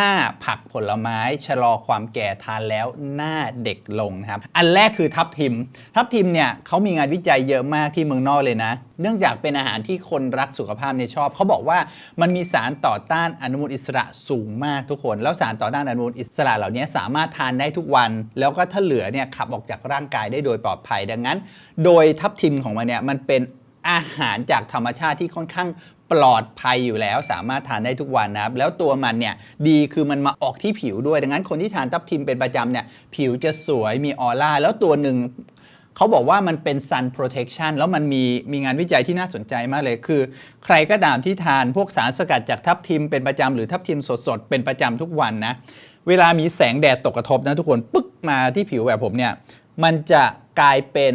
5 ผักผลไม้ชะลอความแก่ทานแล้วหน้าเด็กลงนะครับ อันแรกคือทับทิม ทับทิมเนี่ยเขามีงานวิจัยเยอะมากที่เมืองนอกเลยนะ เนื่องจากเป็นอาหารที่คนรักสุขภาพเนี่ยชอบ เขาบอกว่ามันมีสารต่อต้านอนุมูลอิสระสูงมากทุกคน แล้วสารต่อต้านอนุมูลอิสระเหล่านี้สามารถทานได้ทุกวัน แล้วก็ถ้าเหลือเนี่ยขับออกจากร่างกายได้โดยปลอดภัยดังนั้น โดยทับทิมของมันเนี่ยมันเป็นอาหารจากธรรมชาติที่ค่อนข้าง ปลอดภัยอยู่แล้ว สามารถทานได้ทุกวันนะครับ แล้วตัวมันเนี่ยดีคือมันมาออกที่ผิวด้วย ดังนั้นคนที่ทานทับทิมเป็นประจำเนี่ยผิวจะสวยมีออร่า แล้วตัวหนึ่งเขาบอกว่ามันเป็น sun protection แล้วมันมีมีงานวิจัยที่น่าสนใจมากเลย คือ ใครก็ตามที่ทานพวกสารสกัดจากทับทิมเป็นประจำหรือทับทิมสดๆเป็นประจำทุกวันนะ เวลามีแสงแดดตกกระทบนะทุกคนปึ๊กมาที่ผิวแบบผมเนี่ย มันจะกลายเป็น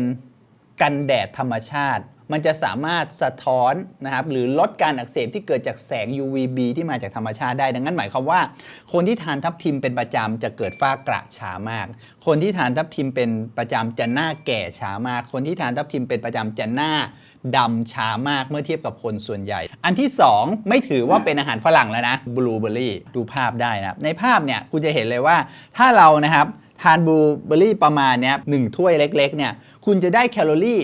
กันแดดธรรมชาติ มันจะสามารถสะท้อนนะครับหรือลดการอักเสบที่เกิดจากแสง UVB ที่มาจากธรรมชาติได้ ดังนั้นหมายความว่า คนที่ทานทับทิมเป็นประจำจะเกิดฝ้ากระช้ามาก คนที่ทานทับทิมเป็นประจำจะหน้าแก่ช้ามาก คนที่ทานทับทิมเป็นประจำจะหน้าดำช้ามากเมื่อเทียบกับคนส่วนใหญ่ อันที่ 2 ไม่ถือว่าเป็นอาหารฝรั่งแล้วนะบลูเบอร์รี่ดูภาพได้นะในภาพเนี่ยคุณจะเห็นเลยว่าถ้าเรานะครับทานบลูเบอร์รี่ประมาณเนี้ยหนึ่งถ้วยเล็กๆเนี่ยคุณจะได้แคลอรี่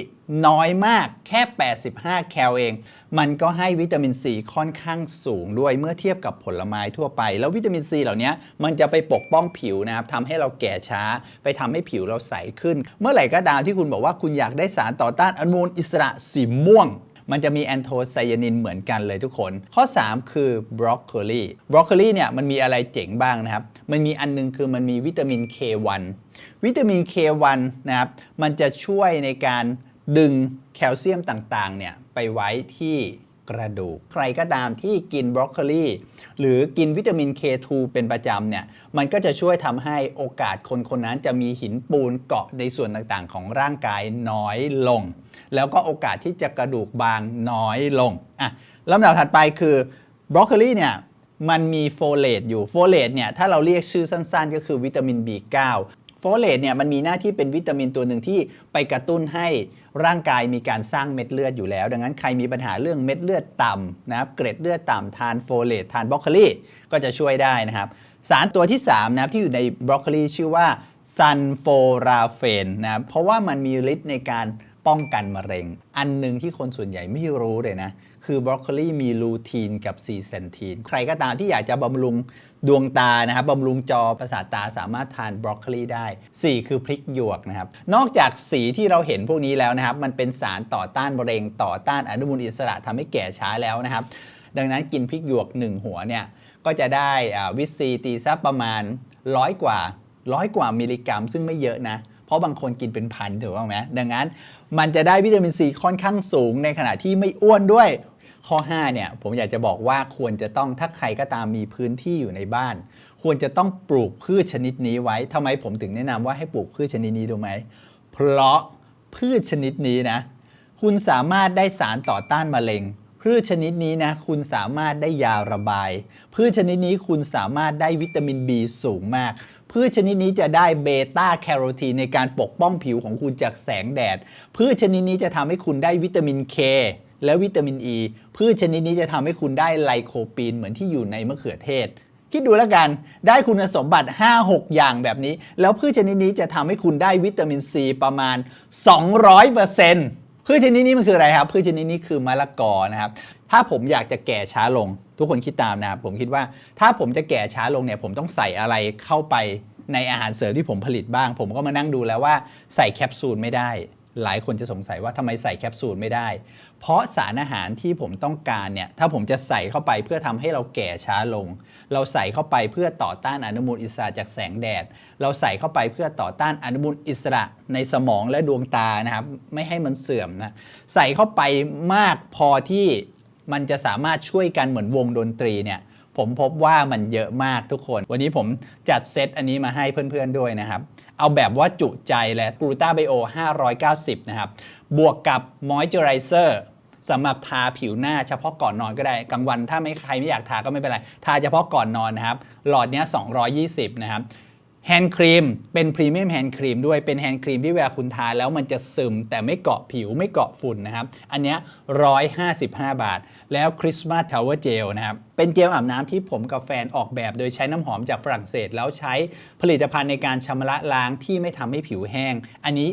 น้อยมากแค่ 85 แคลเอง มันก็ให้วิตามินซีค่อนข้างสูงด้วยเมื่อเทียบกับผลไม้ทั่วไป แล้ววิตามินซีเหล่านี้มันจะไปปกป้องผิวนะครับทำให้เราแก่ช้า ไปทำให้ผิวเราใสขึ้น เมื่อไหร่ก็ตามที่คุณบอกว่าคุณอยากได้สารต่อต้านอนุมูลอิสระสีม่วงมันจะมีแอนโทไซยานินเหมือนกันเลยทุกคน ข้อ 3 คือบรอกโคลีบรอกโคลีเนี่ยมันมีอะไรเจ๋งบ้างนะครับ มันมีอันนึงคือมันมีวิตามิน K1 วิตามิน K1 นะครับ มันจะช่วยในการ ดึงแคลเซียมต่างๆเนี่ยไปไว้ที่กระดูก ใครก็ตามที่กินบรอกโคลีหรือกินวิตามิน K2 เป็นประจำเนี่ย มันก็จะช่วยทำให้โอกาสคนคนนั้นจะมีหินปูนเกาะในส่วนต่างๆ ของร่างกายน้อยลง แล้วก็โอกาสที่จะกระดูกบางน้อยลง อะลำดับถัดไปคือบรอกโคลีเนี่ยมันมีโฟเลตอยู่ โฟเลตเนี่ย ถ้าเราเรียกชื่อสั้นๆ ก็คือวิตามิน B9 โฟเลตเนี่ยมันมีหน้าที่เป็นวิตามินตัวหนึ่งที่ไปกระตุ้นให้ร่างกายมีการสร้างเม็ดเลือดอยู่แล้ว ดังนั้นใครมีปัญหาเรื่องเม็ดเลือดต่ำนะครับเกร็ดเลือดต่ำทานโฟเลตทานบรอกโคลีก็จะช่วยได้นะครับ สารตัวที่3นะครับที่อยู่ในบรอกโคลีชื่อว่าซันโฟราเฟนนะครับเพราะว่ามันมีฤทธิ์ในการ ป้องกันมะเร็ง อันหนึ่งที่คนส่วนใหญ่ไม่รู้เลยนะ คือบรอกโคลีมีลูทีนกับซีเซนทีน ใครก็ตามที่อยากจะบำรุงดวงตานะครับบำรุงจอประสาทตาสามารถทานบรอกโคลีได้ 4 คือพริกหยวกนะครับ นอกจากสีที่เราเห็นพวกนี้แล้วนะครับ มันเป็นสารต่อต้านมะเร็ง ต่อต้านอนุมูลอิสระทำให้แก่ช้าแล้วนะครับ ดังนั้นกินพริกหยวก 1 หัวเนี่ยก็จะได้วิตซีตีซับประมาณร้อยกว่าร้อยกว่ามิลลิกรัม ซึ่งไม่เยอะนะ เพราะบางคนกินเป็นพันถูกไหมดังนั้น มันจะได้วิตามินซีค่อนข้างสูงในขณะที่ไม่อ้วนด้วยข้อ5เนี่ยผมอยากจะบอกว่าควรจะต้องถ้าใครก็ตามมีพื้นที่อยู่ในบ้าน ควรจะต้องปลูกพืชชนิดนี้ไว้ทำไมผมถึงแนะนำว่าให้ปลูกพืชชนิดนี้รู้ไหมเพราะพืชชนิดนี้นะ คุณสามารถได้สารต่อต้านมะเร็ง พืชชนิดนี้นะคุณสามารถได้ยาระบาย พืชชนิดนี้คุณสามารถได้วิตามิน B สูงมาก พืชชนิดนี้จะได้เบต้าแคโรทีนในการปกป้องผิวของคุณจากแสงแดด พืชชนิดนี้จะทำให้คุณได้วิตามิน K และวิตามิน E พืชชนิดนี้จะทำให้คุณได้ไลโคปีนเหมือนที่อยู่ในมะเขือเทศคิดดูแล้วกัน ได้คุณสมบัติ 5-6 อย่างแบบนี้ แล้วพืชชนิดนี้จะทำให้คุณได้วิตามินซีประมาณ 200% พืชชนิดนี้มันคืออะไรครับ พืชชนิดนี้คือมะละกอนะครับ ถ้าผมอยากจะแก่ช้าลง ทุกคนคิดตามนะครับ ผมคิดว่าถ้าผมจะแก่ช้าลงเนี่ย ผมต้องใส่อะไรเข้าไปในอาหารเสริมที่ผมผลิตบ้าง ผมก็มานั่งดูแล้วว่าใส่แคปซูลไม่ได้ หลายคนจะสงสัยว่าทำไมใส่แคปซูลไม่ได้ เพราะสารอาหารที่ผมต้องการเนี่ย ถ้าผมจะใส่เข้าไปเพื่อทำให้เราแก่ช้าลง เราใส่เข้าไปเพื่อต่อต้านอนุมูลอิสระจากแสงแดด เราใส่เข้าไปเพื่อต่อต้านอนุมูลอิสระในสมองและดวงตานะครับ ไม่ให้มันเสื่อมนะ ใส่เข้าไปมากพอที่มันจะสามารถช่วยกันเหมือนวงดนตรีเนี่ยผมพบว่ามันเยอะมากทุกคน วันนี้ผมจัดเซตอันนี้มาให้เพื่อนๆด้วยนะครับ เอาแบบว่าจุใจและกรูตาไบโอ 590 นะครับ บวกกับมอยเจอไรเซอร์สำหรับทาผิวหน้าเฉพาะก่อนนอนก็ได้กลางวันถ้าไม่ใครไม่อยากทาก็ไม่เป็นไร ทาเฉพาะก่อนนอนนะครับ หลอดนี้ย220 นะครับ แฮนด์ครีมเป็นพรีเมียมแฮนด์ครีมด้วยเป็นแฮนด์ครีมที่เวลาคุณทาแล้วมันจะซึมแต่ไม่เกาะผิวไม่เกาะฝุ่นนะครับ อันนี้ย155 บาท แล้วคริสต์มาสทาวเวอร์เจลนะครับ เป็นเจลอาบน้ำที่ผมกับแฟนออกแบบ โดยใช้น้ำหอมจากฝรั่งเศส แล้วใช้ผลิตภัณฑ์ในการชำระล้างที่ไม่ทำให้ผิวแห้ง อันนี้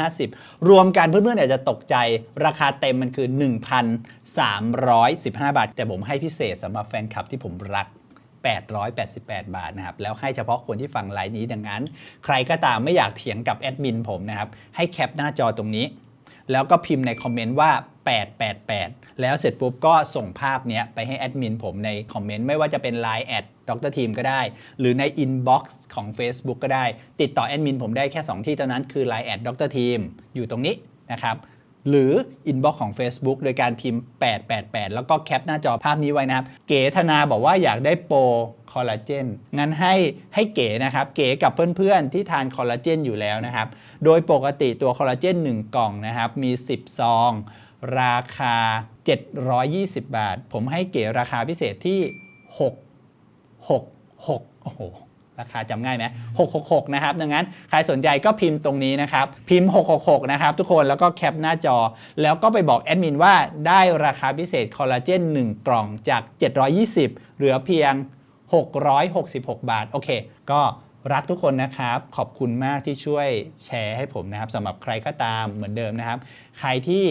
350 รวมกันเพื่อนๆอาจจะตกใจราคาเต็มมันคือ 1,315 บาท แต่ผมให้พิเศษสำหรับแฟนคลับที่ผมรัก 888 บาทนะครับแล้วให้เฉพาะคนที่ฟังไลน์นี้ดังนั้น ใครก็ตามไม่อยากเถียงกับแอดมินผมนะครับให้แคปหน้าจอตรงนี้ แล้วก็พิมพ์ในคอมเมนต์ว่า 888 แล้วเสร็จปุ๊บก็ส่งภาพเนี้ยไปให้แอดมินผมในคอมเมนต์ไม่ว่าจะเป็น Line แอดดรทีมก็ได้ หรือใน Inbox ของ Facebook ก็ได้ ติดต่อแอดมินผมได้แค่ 2 ที่เท่านั้นคือ Line แอดดรทีมอยู่ตรงนี้นะครับ หรือ Inbox ของ Facebook โดยการพิมพ์ 888 แล้วก็แคปหน้าจอภาพนี้ไว้นะครับ เก๋ธนาบอกว่าอยากได้โปรคอลลาเจนงั้นให้ให้เก๋นะครับ เก๋กับเพื่อนๆ ที่ทานคอลลาเจนอยู่แล้วนะครับ โดยปกติตัวคอลลาเจน 1 กล่องนะครับ มี 10 ซอง ราคา 720 บาท ผมให้เก๋ราคาพิเศษที่ 6 6 6 โอ้โห ราคาจำง่ายไหม666 นะครับ ดังนั้นใครสนใจก็พิมพ์ตรงนี้นะครับ พิมพ์ 666 นะครับ ทุกคน แล้วก็แคปหน้าจอ แล้วก็ไปบอกแอดมินว่าได้ราคาพิเศษคอลลาเจน 1 กล่องจาก 720 เหลือเพียง 666 บาท โอเค ก็รักทุกคนนะครับ ขอบคุณมากที่ช่วยแชร์ให้ผมนะครับสำหรับใครก็ตามเหมือนเดิมนะครับ ใครที่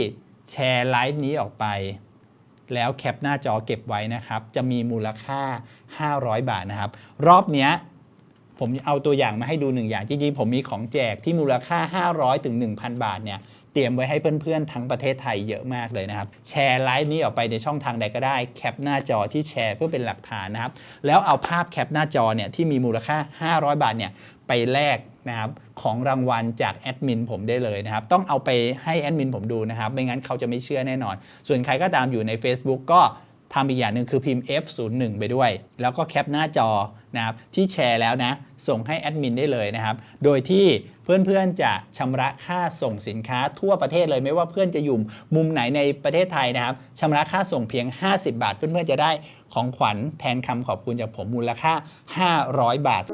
แชร์ไลฟ์นี้ออกไปแล้วแคปหน้าจอเก็บไว้นะครับ จะมีมูลค่า 500 บาทนะครับ รอบเนี้ย ผมเอาตัวอย่างมาให้ดูหนึ่งอย่างจริงๆผมมีของแจกที่มูลค่า 500ถึง1,000 บาทเนี่ยเตรียมไว้ให้เพื่อนๆ ทั้งประเทศไทยเยอะมากเลยนะครับ แชร์ไลฟ์นี้ออกไปในช่องทางใดก็ได้ แคปหน้าจอที่แชร์เพื่อเป็นหลักฐานนะครับ แล้วเอาภาพแคปหน้าจอเนี่ยที่มีมูลค่า 500 บาทเนี่ยไปแลกนะครับของรางวัลจากแอดมินผมได้เลยนะครับ ต้องเอาไปให้แอดมินผมดูนะครับ ไม่งั้นเขาจะไม่เชื่อแน่นอน ส่วนใครก็ตามอยู่ใน Facebook ก็ ทำอีกอย่างหนึ่งคือพิมพ์ F01 ไปด้วย แล้วก็แคปหน้าจอนะครับที่แชร์แล้วนะ ส่งให้แอดมินได้เลยนะครับ โดยที่เพื่อนๆจะชำระค่าส่งสินค้าทั่วประเทศเลย ไม่ว่าเพื่อนจะอยู่มุมไหนในประเทศไทยนะครับชำระค่าส่งเพียง 50 บาท เพื่อนๆจะได้ของขวัญแทนคำขอบคุณจากผมมูลค่า 500 บาท